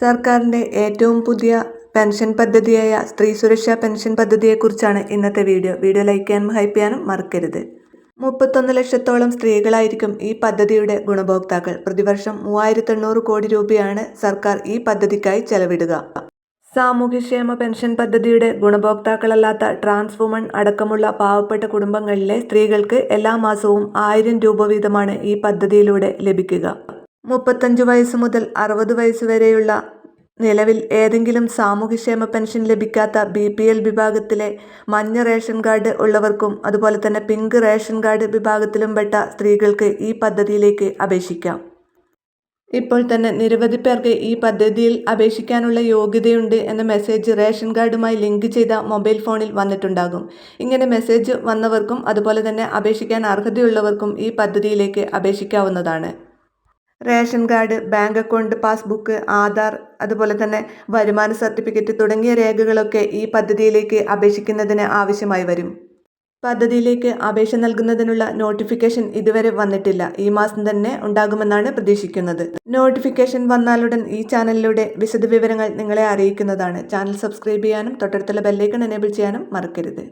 സർക്കാരിന്റെ ഏറ്റവും പുതിയ പെൻഷൻ പദ്ധതിയായ സ്ത്രീ സുരക്ഷാ പെൻഷൻ പദ്ധതിയെക്കുറിച്ചാണ് ഇന്നത്തെ വീഡിയോ. വീഡിയോ ലൈക്ക് ചെയ്യാനും ഹൈപ്പ് ചെയ്യാനും മറക്കരുത്. മുപ്പത്തൊന്ന് ലക്ഷത്തോളം സ്ത്രീകളായിരിക്കും ഈ പദ്ധതിയുടെ ഗുണഭോക്താക്കൾ. പ്രതിവർഷം മൂവായിരത്തി കോടി രൂപയാണ് സർക്കാർ ഈ പദ്ധതിക്കായി ചെലവിടുക. സാമൂഹ്യക്ഷേമ പെൻഷൻ പദ്ധതിയുടെ ഗുണഭോക്താക്കളല്ലാത്ത ട്രാൻസ് വുമൺ അടക്കമുള്ള പാവപ്പെട്ട കുടുംബങ്ങളിലെ സ്ത്രീകൾക്ക് എല്ലാ മാസവും ആയിരം രൂപ വീതമാണ് ഈ പദ്ധതിയിലൂടെ ലഭിക്കുക. മുപ്പത്തഞ്ച് വയസ്സ് മുതൽ അറുപത് വയസ്സ് വരെയുള്ള നിലവിൽ ഏതെങ്കിലും സാമൂഹ്യക്ഷേമ പെൻഷൻ ലഭിക്കാത്ത ബി പി എൽ വിഭാഗത്തിലെ മഞ്ഞ റേഷൻ കാർഡ് ഉള്ളവർക്കും അതുപോലെ തന്നെ പിങ്ക് റേഷൻ കാർഡ് വിഭാഗത്തിലും പെട്ട സ്ത്രീകൾക്ക് ഈ പദ്ധതിയിലേക്ക് അപേക്ഷിക്കാം. ഇപ്പോൾ തന്നെ നിരവധി പേർക്ക് ഈ പദ്ധതിയിൽ അപേക്ഷിക്കാനുള്ള യോഗ്യതയുണ്ട് എന്ന മെസ്സേജ് റേഷൻ കാർഡുമായി ലിങ്ക് ചെയ്ത മൊബൈൽ ഫോണിൽ വന്നിട്ടുണ്ടാകും. ഇങ്ങനെ മെസ്സേജ് വന്നവർക്കും അതുപോലെ തന്നെ അപേക്ഷിക്കാൻ അർഹതയുള്ളവർക്കും ഈ പദ്ധതിയിലേക്ക് അപേക്ഷിക്കാവുന്നതാണ്. Ration card bank account passbook Aadhaar അതുപോലെ തന്നെ വരുമാന സർട്ടിഫിക്കറ്റ് തുടങ്ങിയ രേഖകളൊക്കെ ഈ പദ്ധതിയിലേക്ക് അപേക്ഷിക്കുന്നതിന് ആവശ്യമായി വരും. പദ്ധതിയിലേക്ക് അപേക്ഷ നൽകുന്നതിനുള്ള നോട്ടിഫിക്കേഷൻ ഇതുവരെ വന്നിട്ടില്ല. ഈ മാസം തന്നെ ഉണ്ടാകുമെന്നാണ് പ്രതീക്ഷിക്കുന്നത്. നോട്ടിഫിക്കേഷൻ വന്നാലുടൻ ഈ ചാനലിലൂടെ വിശദവിവരങ്ങൾ നിങ്ങളെ അറിയിക്കുന്നതാണ്. ചാനൽ സബ്സ്ക്രൈബ് ചെയ്യാനും തൊട്ടടുത്തുള്ള ബെല്ലൈക്കൺ എനേബിൾ ചെയ്യാനും മറക്കരുത്.